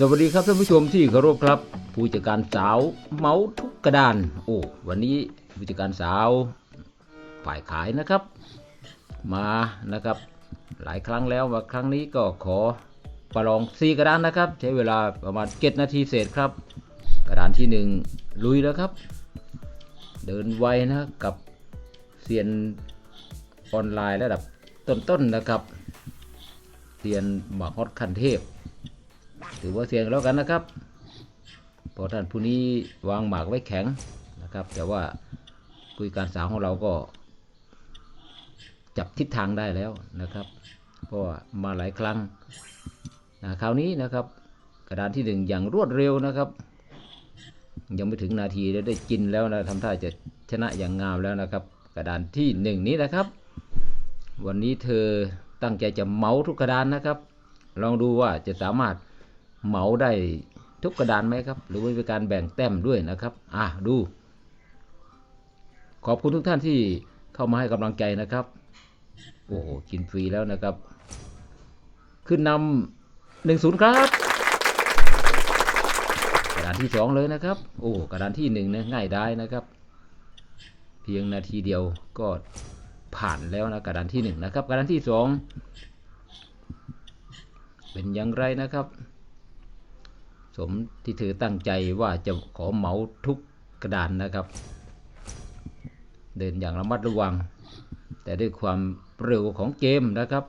สวัสดีครับท่านผู้ชมที่เคารพครับ ผู้จัดการสาวเมาทุกกระดาน โอ้วันนี้ผู้จัดการสาวฝ่ายขายนะครับ มานะครับ หลายครั้งแล้วมาครั้งนี้ก็ขอประลองซีกระดานนะครับ ใช้เวลาประมาณ7นาทีเศษครับ กระดานที่หนึ่งลุยแล้วครับ เดินไวนะกับเซียนออนไลน์ระดับต้นๆนะครับเซียนหมากฮอตคันเทพ ถือว่าเสี่ยงแล้วกันนะครับเพราะท่านผู้นี้วางหมากไว้แข็งนะครับ แต่ว่าคุยการสาวของเราก็ จับทิศทางได้แล้วนะครับ เพราะามาหลายครั้งนะคราวนี้นะครับ กระดานที่หนึ่งอย่างรวดเร็วนะครับ ยังไม่ถึงนาทีแล้วได้กินแล้วนะทำท่าจะชนะอย่างงามแล้วนะครับ กระดานที่หนึ่งนี้นะครับ วันนี้เธอตั้งใจจะเมาทุกกระดานนะครับ ลองดูว่าจะสามารถ เหมาได้ทุกกระดานไหมครับ หรือว่าเป็นการแบ่งแต้มด้วยนะครับ อะดู ขอบคุณทุกท่านที่เข้ามาให้กำลังใจนะครับ โอ้โหกินฟรีแล้วนะครับ ขึ้นนำหนึ่งศูนย์ครับ กระดานที่สองเลยนะครับ โอ้กระดานที่หนึ่งเนี่ยง่ายได้นะครับ เพียงนาทีเดียวก็ผ่านแล้วนะกระดานที่หนึ่งนะครับ กระดานที่สองเป็นอย่างไรนะครับ สมที่เธอตั้งใจว่าจะขอเหมาทุกกระดานนะครับ เดินอย่างระมัดระวัง แต่ด้วยความเร็วของเกมนะครับ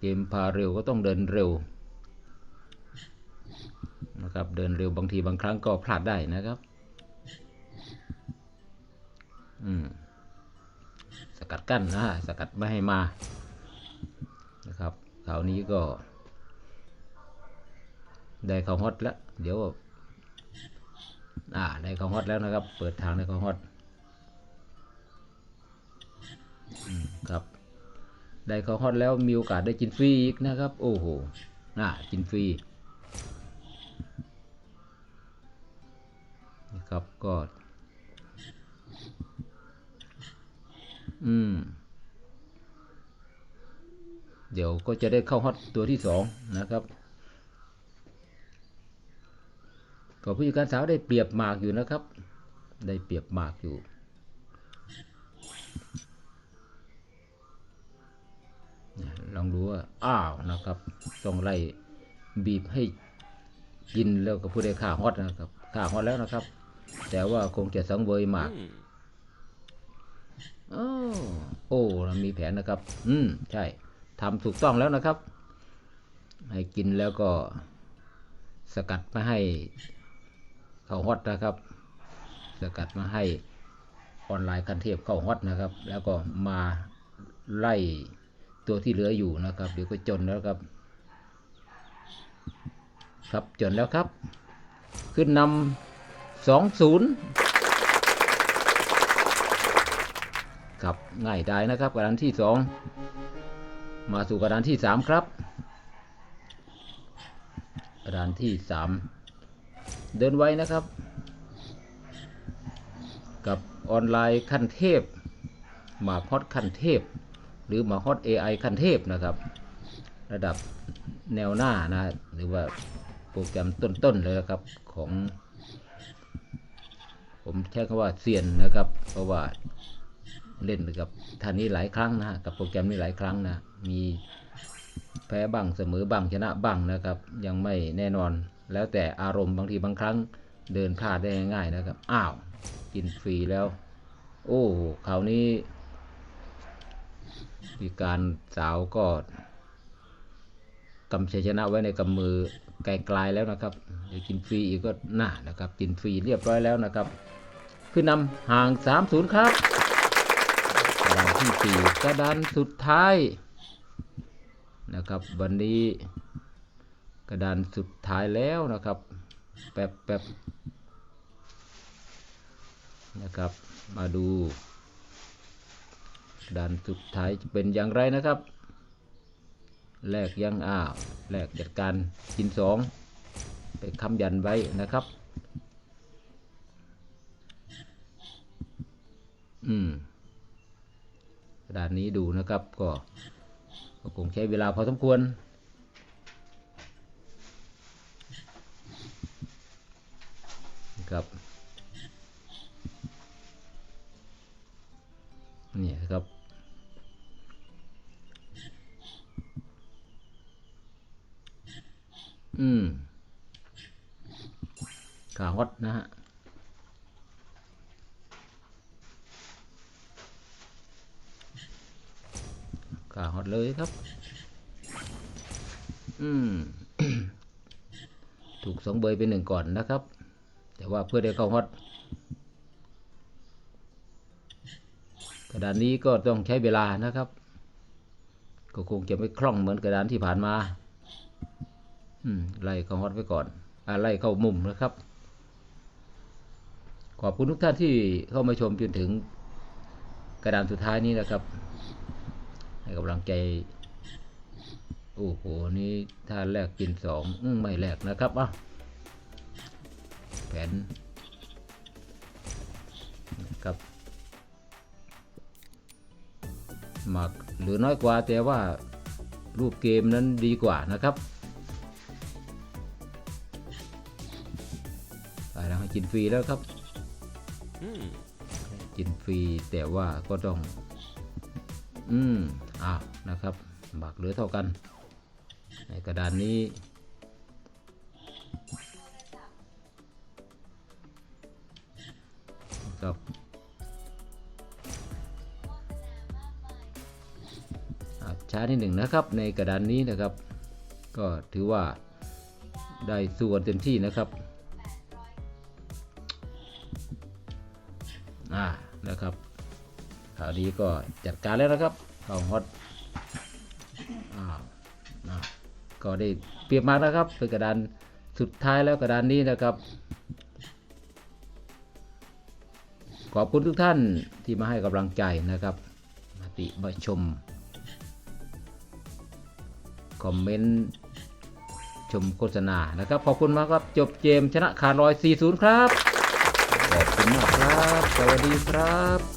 เกมพาเร็วก็ต้องเดินเร็วนะครับเดินเร็วบางทีบางครั้งก็พลาดได้นะครับอืมสกัดกั้นนะสกัดไม่ให้มานะครับคราวนี้ก็ ได้เขาฮอตแล้ว เดี๋ยว อ่า ได้เขาฮอตแล้วนะครับ เปิดทางได้เขาฮอตครับ ได้เขาฮอตแล้วมีโอกาสได้กินฟรีอีกนะครับ โอ้โหอ่ากินฟรีนะครับ ก็ อืม เดี๋ยวก็จะได้เข้าฮอตตัวที่สองนะครับ ก็ผู้จัดการสาวได้เปรียบหมากอยู่นะครับ ได้เปรียบหมากอยู่ ลองดูว่า อ้าวนะครับ ต้องไล่บีบให้กินแล้วก็ผู้ได้ข่าฮอตนะครับข่าฮอตแล้วนะครับ แต่ว่าคงจะสังเวยหมากโอ้โอ้เรามีแผนนะครับ อืม ใช่ทำถูกต้องแล้วนะครับ ให้กินแล้วก็สกัดไม่ให้ เข้าฮอตนะครับ สกัดมาให้ออนไลน์คันเทพเข้าฮอตนะครับ แล้วก็มาไล่ตัวที่เหลืออยู่นะครับ เดี๋ยวก็จนแล้วครับ ครับจนแล้วครับ ขึ้นนำสองศูนย์ครับง่ายได้นะครับกระดานที่สองมาสู่กระดานที่สามครับกระดานที่สาม เดินไว้นะครับ กับออนไลน์ขั้นเทพ หมากฮอตขั้นเทพ หรือหมากฮอต AI ขั้นเทพนะครับ ระดับแนวหน้านะ หรือว่าโปรแกรมต้นๆเลยนะครับของ ผมใช้คำว่าเซียนนะครับ เพราะว่าเล่นกับท่านนี้หลายครั้งนะฮะกับโปรแกรมนี้หลายครั้งนะมีแพ้บ้างเสมอบ้างชนะบ้างนะครับ ยังไม่แน่นอน แล้วแต่อารมณ์บางทีบางครั้งเดินพลาดได้ง่ายๆนะครับ อ้าว กินฟรีแล้ว โอ้คราวนี้มีการสาวก็กำชัยชนะไว้ในกำมือไกลๆแล้วนะครับเดี๋ยวกินฟรีอีกก็น่านะครับ กินฟรีเรียบร้อยแล้วนะครับ ขึ้นนำห่าง 3-0 ครับดานที่สี่กระดานสุดท้ายนะครับ วันนี้ กระดานสุดท้ายแล้วนะครับ แป๊บแป๊บนะครับ มาดูกระดานสุดท้ายจะเป็นอย่างไรนะครับ แลกยังอ้าวแลกจัดการกินสองไปค้ำยันไว้นะครับ อืมกระดานนี้ดูนะครับ ก็คงใช้เวลาพอสมควร ครับนี่ครับ อืมขาฮอตนะฮะขาฮอตเลยครับ อืม ถูกสองเบยเป็นหนึ่งก่อนนะครับ แต่ว่าเพื่อได้เข้าฮอตกระดานนี้ก็ต้องใช้เวลานะครับ ก็คงจะไม่คล่องเหมือนกระดานที่ผ่านมาอืมไล่เข้าฮอตไว้ก่อนอาไล่เข้ามุมนะครับ ขอบคุณทุกท่านที่เข้ามาชมจนถึงกระดานสุดท้ายนี้นะครับ ให้กำลังใจโอ้โห นี่ถ้าแลกกินสองไม่แลกนะครับอะ นนะครับหมักหรือน้อยกว่าแต่ว่ารูปเกมนั้นดีกว่านะครับไปแล้วให้กินฟรีแล้วครับกินฟรีแต่ว่าก็ต้อง อืมอ้าวนะครับหมักเหลือเท่ากัน ในกระดานนี้ ครับอ่าช้านิดหนึ่งนะครับ ในกระดานนี้นะครับ ก็ถือว่าได้ส่วนเต็มที่นะครับอ่านะครับข่าวนี้ก็จัดการแล้วนะครับข่าฮอตอ้าวอ่าก็ได้เปรียบมากนะครับเป็นกระดานสุดท้ายแล้วกระดานนี้นะครับ ขอบคุณทุกท่านที่มาให้กำลังใจนะครับมาติมาชม คอมเมนต์ชมโฆษณานะครับ ขอบคุณมากครับ จบเกมชนะขาดรอย40 ครับ ขอบคุณมากครับ สวัสดีครับ